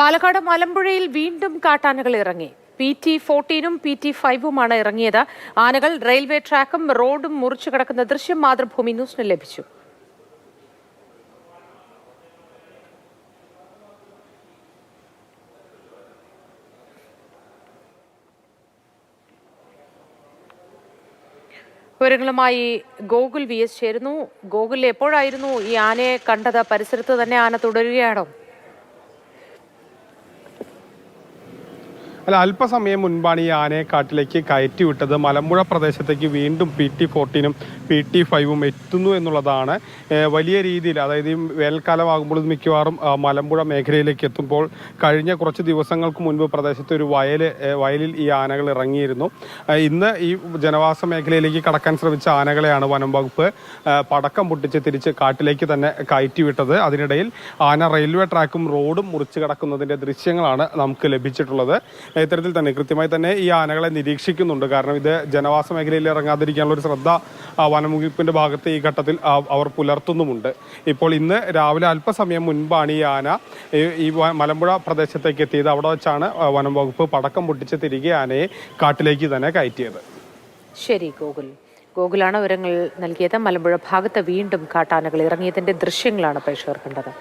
പാലക്കാട് മലമ്പുഴയിൽ വീണ്ടും കാട്ടാനകൾ ഇറങ്ങി. പി ടി ഫോർട്ടീനും പി ടി ഫൈവുമാണ് ഇറങ്ങിയത്. ആനകൾ റെയിൽവേ ട്രാക്കും റോഡും മുറിച്ചു കിടക്കുന്ന ദൃശ്യം മാതൃഭൂമി ന്യൂസിന് ലഭിച്ചു. വിവരങ്ങളുമായി ഗോകുൽ വി എസ് ചേരുന്നു. ഗോകുലിൽ എപ്പോഴായിരുന്നു ഈ ആനയെ കണ്ടത്? പരിസരത്ത് തന്നെ ആന തുടരുകയാണോ? അല്ല അല്പസമയം മുൻപാണ് ഈ ആനയെ കാട്ടിലേക്ക് കയറ്റി വിട്ടത്. മലമ്പുഴ പ്രദേശത്തേക്ക് വീണ്ടും പി ടി ഫോർട്ടീനും പി ടി ഫൈവും എത്തുന്നു എന്നുള്ളതാണ് വലിയ രീതിയിൽ. അതായത് ഈ വേനൽക്കാലമാകുമ്പോൾ ഇത് മിക്കവാറും മലമ്പുഴ മേഖലയിലേക്ക് എത്തുമ്പോൾ കഴിഞ്ഞ കുറച്ച് ദിവസങ്ങൾക്ക് മുൻപ് പ്രദേശത്തെ ഒരു വയൽ വയലിൽ ഈ ആനകൾ ഇറങ്ങിയിരുന്നു. ഇന്ന് ഈ ജനവാസ മേഖലയിലേക്ക് കടക്കാൻ ശ്രമിച്ച ആനകളെയാണ് വനം വകുപ്പ് പടക്കം പൊട്ടിച്ച് തിരിച്ച് കാട്ടിലേക്ക് തന്നെ കയറ്റി വിട്ടത്. അതിനിടയിൽ ആന റെയിൽവേ ട്രാക്കും റോഡും മുറിച്ച് കടക്കുന്നതിന്റെ ദൃശ്യങ്ങളാണ് നമുക്ക് ലഭിച്ചിട്ടുള്ളത്. ഇത്തരത്തിൽ തന്നെ കൃത്യമായി തന്നെ ഈ ആനകളെ നിരീക്ഷിക്കുന്നുണ്ട്. കാരണം ഇത് ജനവാസ മേഖലയിൽ ഇറങ്ങാതിരിക്കാനുള്ള ഒരു ശ്രദ്ധ വനംവകുപ്പിന്റെ ഭാഗത്ത് ഈ ഘട്ടത്തിൽ അവർ പുലർത്തുന്നുമുണ്ട്. ഇപ്പോൾ ഇന്ന് രാവിലെ അല്പസമയം മുൻപാണ് ഈ ആന ഈ- മലമ്പുഴ പ്രദേശത്തേക്ക് എത്തിയത്. അവിടെ വെച്ചാണ് വനം വകുപ്പ് പടക്കം പൊട്ടിച്ച് തിരികെ ആനയെ കാട്ടിലേക്ക് തന്നെ കയറ്റിയത്. ശരി ഗോകുൽ. ഗോകുലാണ് വിവരങ്ങൾ നൽകിയത്. മലമ്പുഴ ഭാഗത്ത് വീണ്ടും കാട്ടാനകൾ ഇറങ്ങിയതിന്റെ ദൃശ്യങ്ങളാണ് പ്രേക്ഷകർ കണ്ടത്.